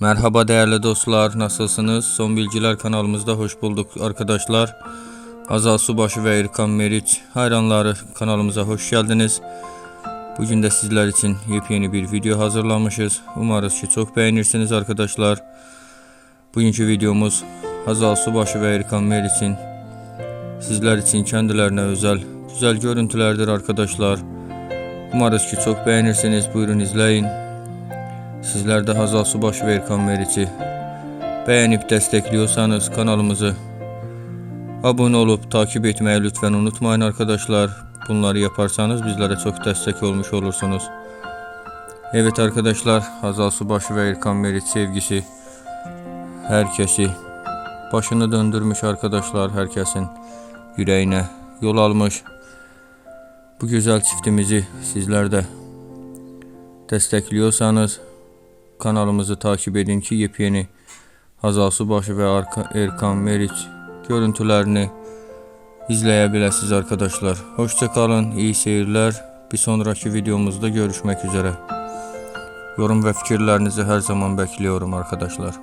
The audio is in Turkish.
Merhaba değerli dostlar, nasılsınız? Son Bilgiler kanalımızda hoş bulduk arkadaşlar. Azal Subaşı ve İrkan Meriç hayranları kanalımıza hoş geldiniz. Bugün de sizler için yepyeni bir video hazırlamışız. Umarız ki çok beğenirsiniz arkadaşlar. Bugünkü videomuz Hazal Subaşı ve İrkan Meriç'in sizler için kendilerine özel güzel görüntülerdir arkadaşlar. Umarız ki çok beğenirsiniz. Buyurun izleyin. Sizler de Hazal Subaşı ve İrkan Meriç'i beğenip destekliyorsanız kanalımızı abone olup takip etmeyi lütfen unutmayın arkadaşlar. Bunları yaparsanız bizlere çok destek olmuş olursunuz. Evet arkadaşlar Hazal Subaşı ve İrkan Meriç sevgisi herkesi başını döndürmüş arkadaşlar herkesin yüreğine yol almış. Bu güzel çiftimizi sizler de destekliyorsanız kanalımızı takip edin ki yepyeni Hazal Subaşı ve Erkan Meriç görüntülerini izleyebilirsiniz arkadaşlar. Hoşça kalın, iyi seyirler. Bir sonraki videomuzda görüşmek üzere. Yorum ve fikirlerinizi her zaman bekliyorum arkadaşlar.